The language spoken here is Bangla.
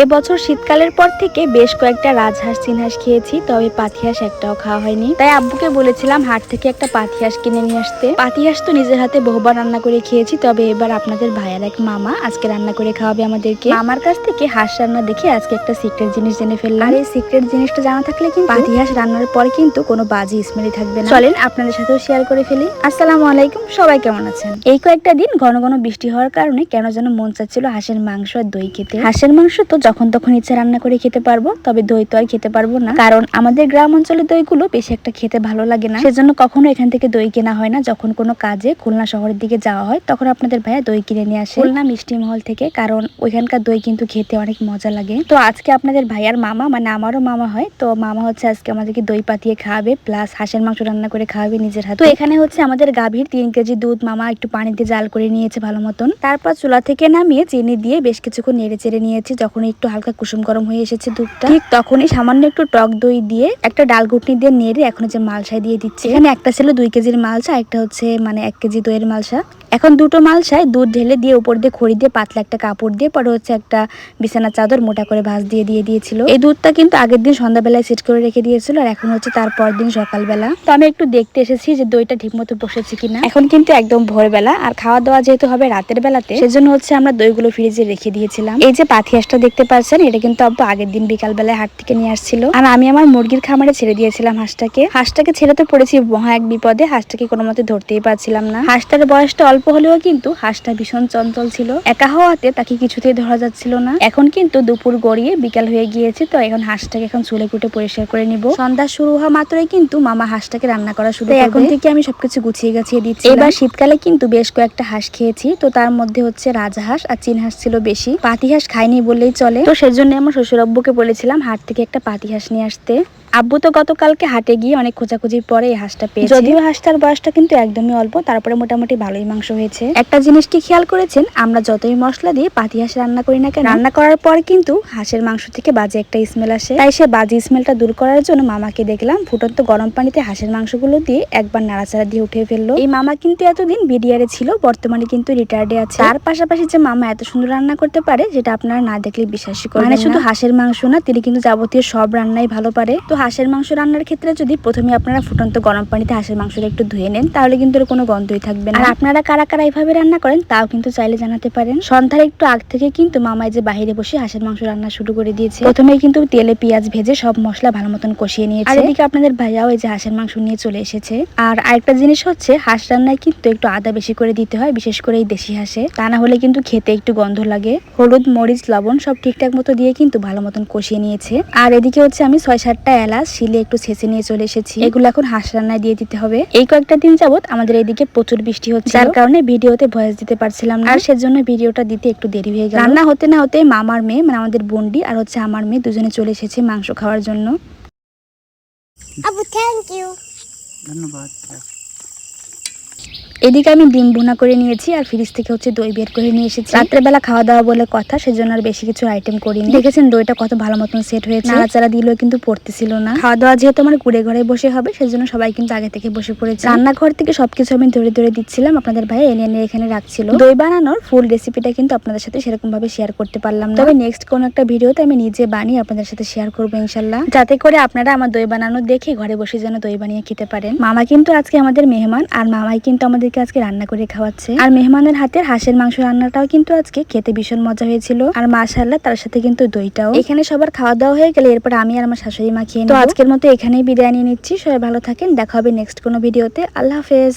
এবছর শীতকালের পর থেকে বেশ কয়েকটা রাজহাঁস চিনহাঁস খেয়েছি, তবে পাতিহাঁস একটাও খাওয়া হয়নি। তাই আব্বুকে বলেছিলাম হাট থেকে একটা পাতিহাঁস কিনে নিয়ে আসতে। পাতিহাঁস তো নিজের হাতে বহুবার রান্না করে খেয়েছি, তবে এবার আপনাদের ভাইয়ার এক মামা আজকে রান্না করে খাওয়াবে আমাদেরকে। আমার কাছ থেকে হাঁস রান্না দেখে আজকে একটা সিক্রেট জিনিস জেনে ফেললাম। আর এই সিক্রেট জিনিসটা জানা থাকলে কিন্তু পাতিহাঁস রান্নার পর কিন্তু কোনো বাজে স্মেলই থাকবে না। চলেন আপনাদের সাথেও শেয়ার করে ফেলি। আসসালামু আলাইকুম, সবাই কেমন আছেন? এই কয়েকটা দিন ঘন ঘন বৃষ্টি হওয়ার কারণে কেন যেন মন চাচ্ছিল হাঁসের মাংস আর দই খেতে। হাঁসের মাংস তো যখন তখন ইচ্ছে রান্না করে খেতে পারব, তবে দই তো আর খেতে পারব না। কারণ আমাদের গ্রাম অঞ্চলের দইগুলো বেশি একটা খেতে ভালো লাগে না। সেজন্য কখনো এখান থেকে দই কেনা হয় না। যখন কোনো কাজে খুলনা শহরের দিকে যাওয়া হয়, তখন আপনাদের ভাইয়া দই কিনে নিয়ে আসে। খুলনা মিষ্টি মহল থেকে, কারণ ওইখানকার দই কিন্তু খেতে অনেক মজা লাগে। তো আজকে আপনাদের ভাইয়ার মামা মানে আমারও মামা হয়। তো মামা হচ্ছে আজকে আমাদেরকে দই পাতিয়ে খাওয়াবে, প্লাস হাঁসের মাংস রান্না করে খাওয়াবে নিজের হাতে। তো এখানে হচ্ছে আমাদের গাভীর তিন কেজি দুধ মামা একটু পানিতে জাল করে নিয়েছে ভালো মতন। তারপর চুলা থেকে নামিয়ে চিনি দিয়ে বেশ কিছুক্ষণ নেড়ে চেড়ে নিয়েছি। যখন একটু হালকা কুসুম গরম হয়ে এসেছে দুধটা। ঠিক তখনই সামান্য একটু টক দই দিয়ে একটা ডাল ঘুটনি দিয়ে নেড়ে এখন যে মালসায় দিয়ে দিচ্ছি। এখানে একটা ছিল দুই কেজির মালসা, একটা হচ্ছে মানে এক কেজি দইয়ের মালসা। এখন দুটো মালসায় দুধ ঢেলে দিয়ে উপর দিয়ে খড়ি দিয়ে পাতলা একটা কাপড় দিয়ে, পরে হচ্ছে একটা বিছানা চাদর মোটা করে ভাঁজ দিয়ে দিয়ে দিয়েছিল। এই দুধটা কিন্তু আগের দিন সন্ধ্যাবেলায় সেট করে রেখে দিয়েছিল আর এখন হচ্ছে তারপর দিন সকালবেলা। তো আমি একটু দেখতে এসেছি যে দইটা ঠিক মতো বসেছে কিনা। এখন কিন্তু একদম ভোরবেলা আর খাওয়া দাওয়া যেহেতু হবে রাতের বেলাতে, সেজন্য হচ্ছে আমরা দইগুলো ফ্রিজে রেখে দিয়েছিলাম। এই যে পাথিয়াসটা দেখতে পাচ্ছেন এটা কিন্তু আব্বু আগের দিন বিকাল বেলায় হাট থেকে নিয়ে আসছিল। আর আমি আমার মুরগির খামারে ছেড়ে দিয়েছিলাম হাঁসটাকে। হাঁসটাকে ছেড়ে তো পড়েছি মহা এক বিপদে হাঁসটাকে কোনো মতে ধরতেই পারছিলাম না। হাঁসটার বয়সটা অল্প হলেও কিন্তু হাঁসটা ভীষণ চঞ্চল ছিল। একা হওয়াতে তাকে কিছুতেই ধরা যাচ্ছিল না। এখন কিন্তু দুপুর গড়িয়ে বিকাল হয়ে গিয়েছে তো এখন হাঁসটাকে এখন চুলে কুটে পরিষ্কার করে নিব। সন্ধ্যা শুরু হওয়া মাত্রই কিন্তু মামা হাঁসটাকে রান্না করা শুরু এখন থেকে আমি সবকিছু গুছিয়ে গাছিয়ে দিচ্ছি এবার শীতকালে কিন্তু বেশ কয়েকটা হাঁস খেয়েছি তো তার মধ্যে হচ্ছে রাজহাঁস আর চীন হাঁস ছিল বেশি। পাতি হাঁস খাইনি বললেই চলে। তো সেজন্য আমার শ্বশুর আব্বুকে বলেছিলাম হাট থেকে একটা পাতি হাঁস নিয়ে আসতে। আব্বু তো গতকালকে হাটে গিয়ে অনেক খোঁজাখুঁজির পরে এই হাঁসটা পেয়েছে। যদিও হাঁসটার বয়সটা কিন্তু একদমই অল্প তারপরে মোটামুটি ভালোই মাংস হয়েছে। একটা জিনিস কি খেয়াল করেছেন? আমরা যতই মশলা দিয়ে পাতি হাঁস রান্না করি না কেন রান্না করার পর কিন্তু হাঁসের মাংস থেকে বাজে একটা স্মেল আসে। তাই সে বাজে স্মেলটা দূর করার জন্য মামাকে দেখলাম ফুটন্ত গরম পানিতে হাঁসের মাংসগুলো দিয়ে একবার নাড়াচাড়া দিয়ে উঠে ফেলল। এই মামা কিন্তু এতদিন বিডিআরে ছিল বর্তমানে কিন্তু রিটায়ার্ডে আছে। তার পাশাপাশি যে মামা এত সুন্দর রান্না করতে পারে যেটা আপনারা না দেখলে বিশ্বাসই করেন মানে শুধু হাঁসের মাংস না তিনি কিন্তু যাবতীয় সব রান্নাই ভালো পারে। তো হাঁসের মাংস রান্নার ক্ষেত্রে যদি প্রথমে আপনারা ফুটন্ত গরম পানিতে হাঁসের মাংসটা একটু ধুয়ে নেন তাহলে কিন্তু এর কোনো গন্ধই থাকবে না। আর আপনারা কারা কারা এইভাবে রান্না করেন তাও কিন্তু চাইলে জানাতে পারেন। সন্ধ্যার একটু আগ থেকে কিন্তু মামাই যে বাইরে বসে হাঁসের মাংস রান্না শুরু করে দিয়েছে প্রথমে কিন্তু তেলে পেঁয়াজ ভেজে সব মশলা ভালো মতন কষিয়ে নিয়েছে। আর এদিকে আপনাদের ভাইয়াও এই যে হাঁসের মাংস নিয়ে চলে এসেছে। আর আরেকটা জিনিস হচ্ছে হাঁস রান্নায় কিন্তু একটু আদা বেশি করে দিতে হয় বিশেষ করে এই দেশি হাঁসে। তা না হলে কিন্তু খেতে একটু গন্ধ লাগে। হলুদ মরিচ লবণ সব ঠিকঠাক মতো দিয়ে কিন্তু ভালো মতন কষিয়ে নিয়েছে। আর এদিকে হচ্ছে আমি ছয় সাতটা এলাচ শিলে একটু ছেঁচে নিয়ে চলে এসেছি। এগুলো এখন হাঁস রান্নায় দিয়ে দিতে হবে। এই কয়েকটা দিন যাবত আমাদের এদিকে প্রচুর বৃষ্টি হচ্ছে যার কারণে ভিডিওতে ভয়েস দিতে পারছিলাম না। আর সেজন্য ভিডিওটা দিতে একটু দেরি হয়ে গেল। রান্না হতে না হতে মামার মেয়ে মানে আমাদের বন্ডি আর হচ্ছে আমার মেয়ে দুজনে চলে এসেছে মাংস খাওয়ার জন্য। আবু থ্যাংক ইউ ধন্যবাদ। এদিকে আমি ডিম ভুনা করে নিয়েছি আর ফ্রিজ থেকে হচ্ছে দই বের করে নিয়ে এসেছি। রাত্রেবেলা খাওয়া দাওয়া বলে কথা, সেজন্য আর বেশি কিছু আইটেম করিনি। দেখেছেন দইটা কত ভালো মতন সেট হয়েছে। নাড়াচাড়া দিলেও কিন্তু পড়তেছিল না। খাওয়া দাওয়া যেহেতু আমার কুড়ে ঘরে বসে হবে, সেজন্য সবাই কিন্তু আগে থেকে বসে পড়েছে। রান্নাঘর থেকে সবকিছু আমি ধরে ধরে দিচ্ছিলাম, আপনাদের ভাই এনে এনে এখানে রাখছিল। দই বানানোর ফুল রেসিপিটা কিন্তু আপনাদের সাথে সেরকম ভাবে শেয়ার করতে পারলাম না। তবে নেক্সট কোন একটা ভিডিওতে আমি নিজে বানিয়ে আপনাদের সাথে শেয়ার করব ইনশাল্লাহ যাতে করে আপনারা আমার দই বানানো দেখে ঘরে বসে যেন দই বানিয়ে খেতে পারেন। মামা কিন্তু আজকে আমাদের মেহমান, আর মামাই কিন্তু আমাদেরকে আজকে রান্না করে খাওয়াচ্ছে। আর মেহমানের হাতের হাঁসের মাংস রান্নাটাও কিন্তু আজকে খেতে ভীষণ মজা হয়েছিল। আর মাশাল্লাহ তার সাথে কিন্তু দইটাও। এখানে সবার খাওয়া দাওয়া হয়ে গেলে এরপর আমি আর আমার শাশুড়ি মা খেয়ে তো আজকের মতো এখানেই বিদায় নিয়ে নিচ্ছি। সবাই ভালো থাকেন। দেখা হবে নেক্সট কোনো ভিডিওতে আল্লাহ হাফেজ।